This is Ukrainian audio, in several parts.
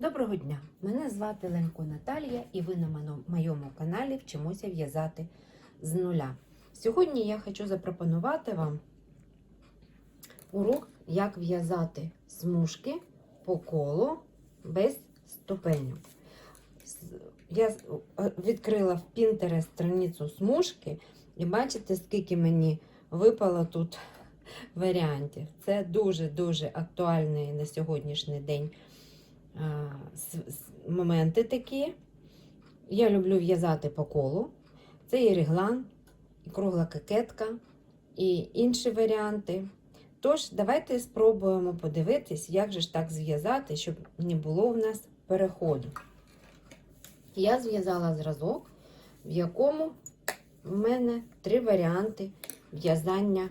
Доброго дня! Мене звати Ленко Наталія, і ви на моєму каналі вчимося в'язати з нуля. Сьогодні я хочу запропонувати вам урок, як в'язати смужки по колу без ступеню. Я відкрила в Pinterest страницю смужки, і бачите, скільки мені випало тут варіантів. Це дуже-дуже актуальний на сьогоднішній день моменти такі. Я люблю в'язати по колу. Це і реглан, і кругла кокетка, і інші варіанти. Тож, давайте спробуємо подивитись, як же ж так зв'язати, щоб не було в нас переходу. Я зв'язала зразок, в якому в мене три варіанти в'язання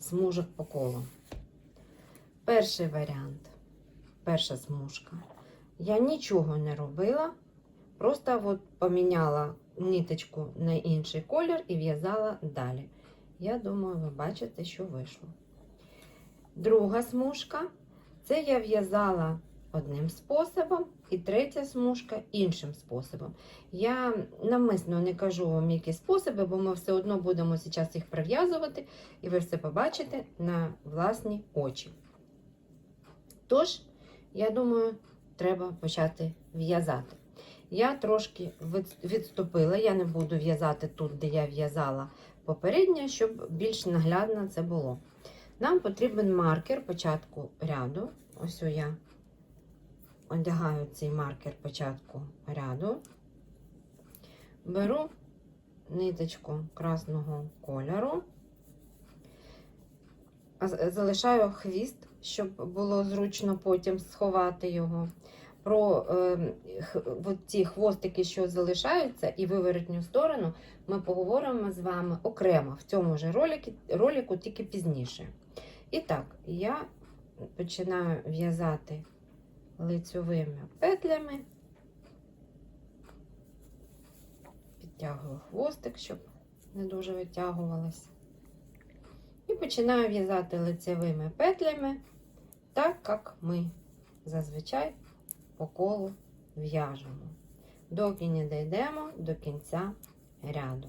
смужок по колу. Перший варіант перша смужка. Я нічого не робила, просто от поміняла ниточку на інший колір і в'язала далі. Я думаю, ви бачите, що вийшло. Друга смужка це я в'язала одним способом, і третя смужка іншим способом. Я намисно не кажу вам, які способи, бо ми все одно будемо зараз їх прив'язувати, і ви все побачите на власні очі. Тож, я думаю, треба почати в'язати. Я трошки відступила, я не буду в'язати тут, де я в'язала попередньо, щоб більш наглядно це було. Нам потрібен маркер початку ряду. Ось я одягаю цей маркер початку ряду. Беру ниточку красного кольору, залишаю хвіст, щоб було зручно потім сховати його. Про е, ці хвостики, що залишаються, і виворотню сторону, ми поговоримо з вами окремо в цьому ж ролику, ролику тільки пізніше. І так, я починаю в'язати лицьовими петлями, підтягую хвостик, щоб не дуже витягувалося. І починаю в'язати лицевими петлями, так як ми зазвичай по колу в'яжемо, доки не дійдемо до кінця ряду.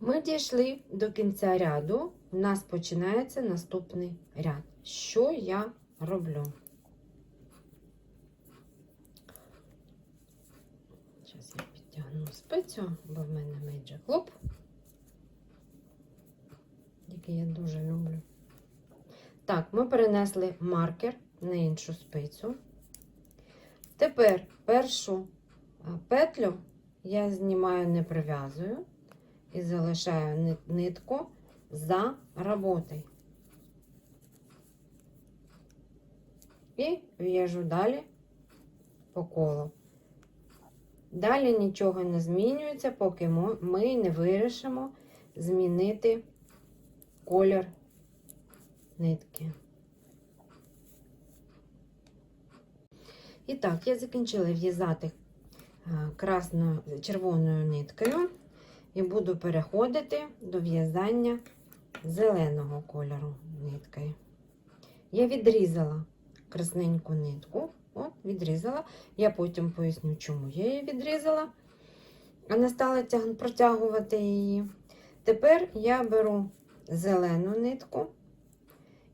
Ми дійшли до кінця ряду, у нас починається наступний ряд. Що я роблю? Зараз я підтягну спицю, бо в мене Magic Loop, я дуже люблю. Так, ми перенесли маркер на іншу спицю. Тепер першу петлю я знімаю, не прив'язую і залишаю нитку за роботою. І в'яжу далі по колу. Далі нічого не змінюється, поки ми не вирішимо змінити колір нитки. І так, я закінчила в'язати е, красною червоною ниткою і буду переходити до в'язання зеленого кольору ниткою. Я відрізала красненьку нитку. От, відрізала. Я потім поясню, чому я її відрізала, а не стала протягувати її. Тепер я беру зелену нитку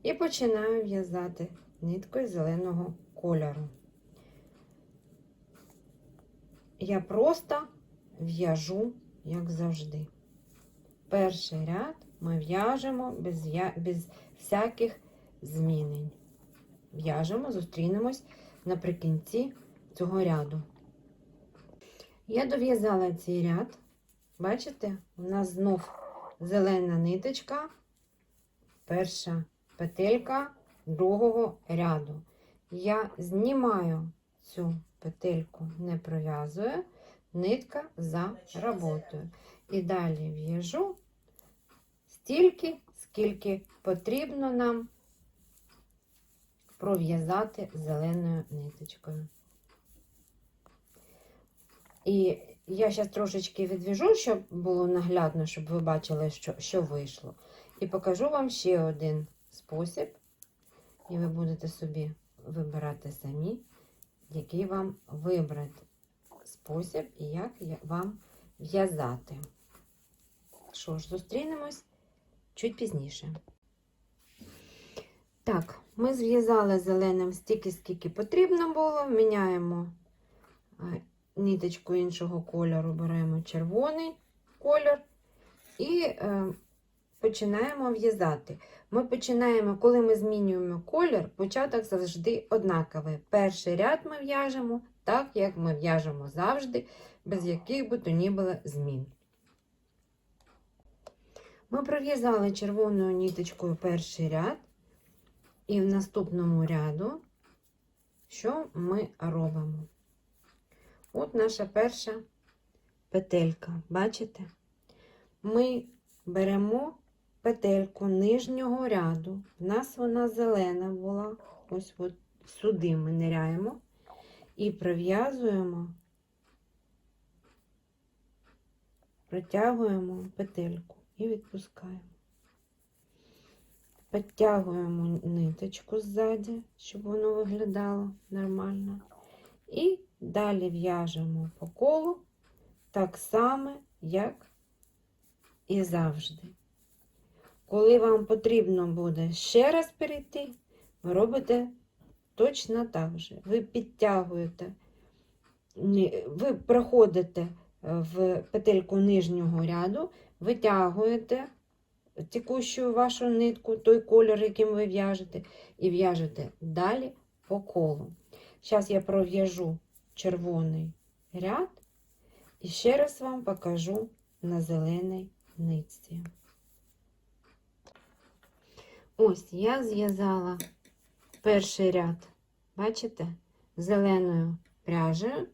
і починаю в'язати ниткою зеленого кольору. Я просто в'яжу, як завжди. Перший ряд ми в'яжемо без, без всяких змінень. В'яжемо, зустрінемось наприкінці цього ряду. Я дов'язала цей ряд. Бачите, у нас знов зелена ниточка, перша петелька другого ряду. Я знімаю цю петельку, не пров'язую, нитка за роботою. І далі в'яжу стільки, скільки потрібно нам пров'язати зеленою ниточкою. І я зараз трошечки відв'яжу, щоб було наглядно, щоб ви бачили, що, що вийшло. І покажу вам ще один спосіб, і ви будете собі вибирати самі, який вам вибрати спосіб і як вам в'язати. Що ж, зустрінемось чуть пізніше. Так, ми зв'язали зеленим стільки, скільки потрібно було. Міняємо ниточку іншого кольору, беремо червоний кольор і е, починаємо в'язати. Ми починаємо, коли ми змінюємо колір, початок завжди однаковий. Перший ряд ми в'яжемо так, як ми в'яжемо завжди, без яких би то ні було змін. Ми пров'язали червоною ниточкою перший ряд, і в наступному ряду, що ми робимо? От наша перша петелька, бачите? Ми беремо петельку нижнього ряду. У нас вона зелена була. Ось от сюди ми ниряємо і пров'язуємо, протягуємо петельку і відпускаємо. Підтягуємо ниточку ззаді, щоб воно виглядало нормально. І далі в'яжемо по колу так само, як і завжди. Коли вам потрібно буде ще раз перейти, ви робите точно так же. Ви підтягуєте, ви проходите е, в петельку нижнього ряду, витягуєте текущу вашу нитку, той кольор, яким ви в'яжете, і в'яжете далі по колу. Зараз я пров'яжу червоний ряд і ще раз вам покажу на зеленій нитці. Ось я зв'язала перший ряд, бачите, зеленою пряжею.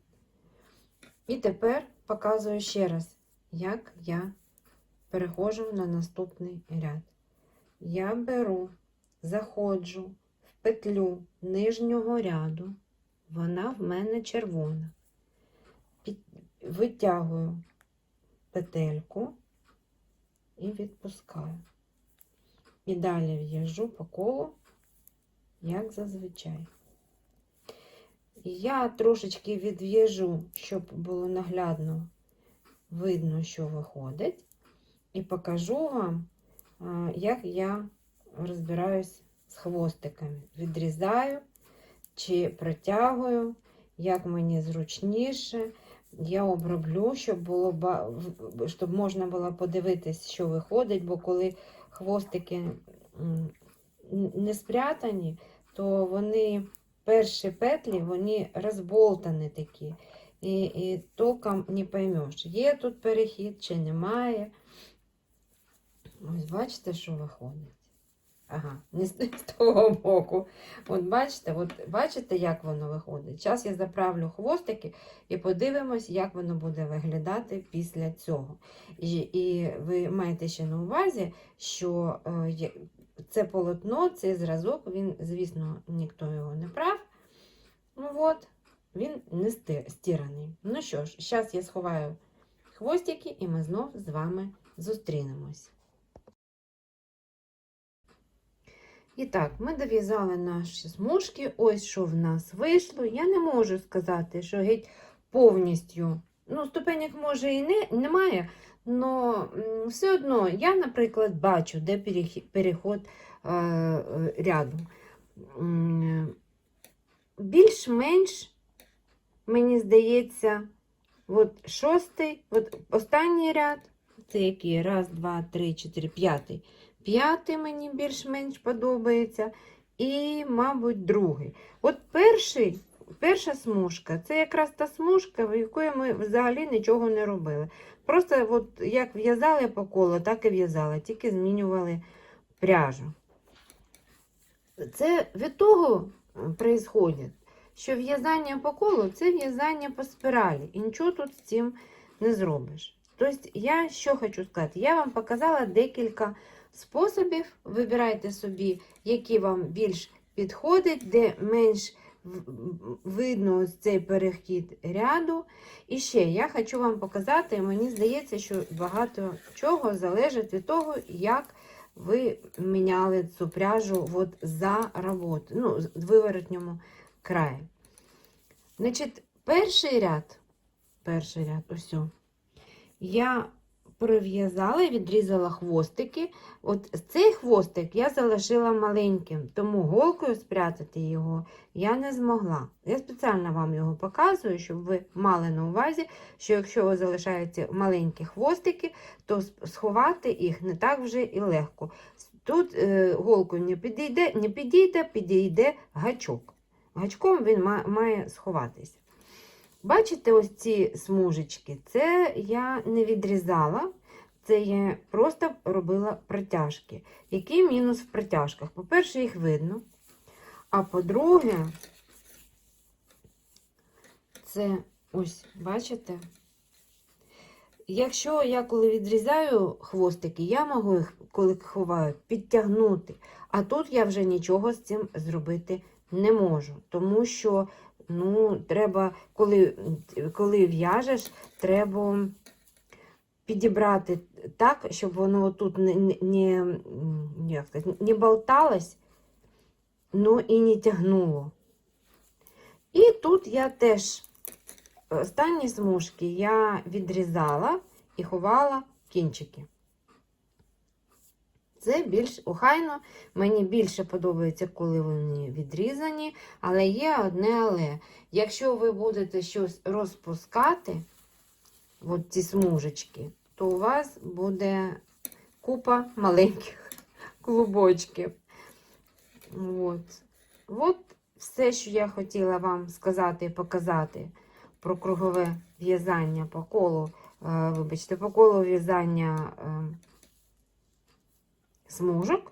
І тепер показую ще раз, як я переходжу на наступний ряд. Я беру, заходжу в петлю нижнього ряду, вона в мене червона. Під... Витягую петельку і відпускаю. І далі в'яжу по колу, як зазвичай. Я трошечки відв'яжу, щоб було наглядно видно, що виходить, і покажу вам, як я розбираюсь з хвостиками. Відрізаю чи протягую, як мені зручніше. Я оброблю, щоб було щоб можна було подивитись, що виходить, бо коли хвостики не спрятані, то вони перші петлі вони розболтані такі. І, і толком не поймеш, є тут перехід чи немає. Ось бачите, що виходить. Ага, не з того боку. От бачите, от бачите, як воно виходить. Зараз я заправлю хвостики і подивимось, як воно буде виглядати після цього. І, і ви маєте ще на увазі, що е, це полотно, цей зразок, він, звісно, ніхто його не прав. Ну от, він не сти- стираний. Ну що ж, зараз я сховаю хвостики, і ми знов з вами зустрінемось. І так, ми дов'язали наші смужки. Ось що в нас вийшло. Я не можу сказати, що геть повністю. Ну, ступенек може і не, немає, але все одно я, наприклад, бачу, де переход е, е, ряду. Більш-менш, мені здається, от шостий, от останній ряд, це який? Раз, два, три, чотири, п'ятий. П'ятий мені більш-менш подобається. І, мабуть, другий. От перший, перша смужка це якраз та смужка, в якої ми взагалі нічого не робили. Просто от як в'язали по колу, так і в'язали, тільки змінювали пряжу. Це від того відбувається, що в'язання по колу це в'язання по спіралі. І нічого тут з цим не зробиш. Тобто, я що хочу сказати, я вам показала декілька способів. Вибирайте собі, які вам більш підходить, де менш видно цей перехід ряду. І ще я хочу вам показати, мені здається, що багато чого залежить від того, як ви міняли цю пряжу от за роботу, ну, з виворотньому краї. Значить, перший ряд, перший ряд, ось. Я пров'язала і відрізала хвостики. От цей хвостик я залишила маленьким, тому голкою спрятати його я не змогла. Я спеціально вам його показую, щоб ви мали на увазі, що якщо ви залишаєте маленькі хвостики, то сховати їх не так вже і легко. Тут е, голкою не підійде, не підійде, підійде гачок. Гачком він має сховатися. Бачите, ось ці смужечки, це я не відрізала, це я просто робила протяжки. Який мінус в протяжках? По-перше, їх видно. А по-друге, це ось, бачите? Якщо я коли відрізаю хвостики, я можу їх, коли ховаю, підтягнути. А тут я вже нічого з цим зробити не можу. Тому що ну, треба, коли, коли в'яжеш, треба підібрати так, щоб воно тут не, не, не, як не болталось, ну і не тягнуло. І тут я теж останні смужки я відрізала і ховала кінчики. Це більш охайно, мені більше подобається, коли вони відрізані, але є одне але. Якщо ви будете щось розпускати, от ці смужечки, то у вас буде купа маленьких клубочків. От. От все, що я хотіла вам сказати і показати про кругове в'язання по колу, е, вибачте, по колу в'язання е, смужок.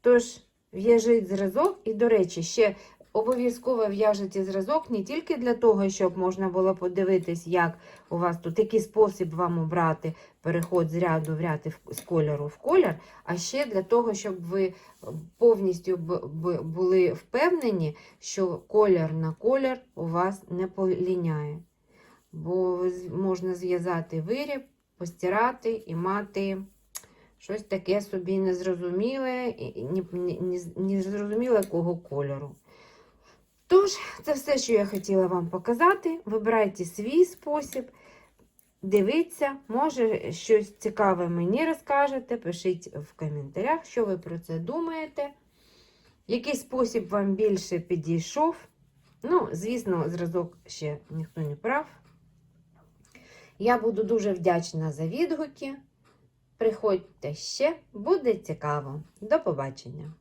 Тож, в'яжіть зразок, і, до речі, ще обов'язково в'яжете зразок не тільки для того, щоб можна було подивитись, як у вас тут, який спосіб вам обрати переход з ряду в ряд з кольору в колір, а ще для того, щоб ви повністю б- б- були впевнені, що колір на колір у вас не поліняє. Бо можна зв'язати виріб, постирати і мати щось таке собі незрозуміле, незрозуміле якого кольору. Тож, це все, що я хотіла вам показати. Вибирайте свій спосіб, дивіться, може щось цікаве мені розкажете, пишіть в коментарях, що ви про це думаєте. Який спосіб вам більше підійшов. Ну, звісно, зразок ще ніхто не прав. Я буду дуже вдячна за відгуки. Приходьте ще, буде цікаво. До побачення!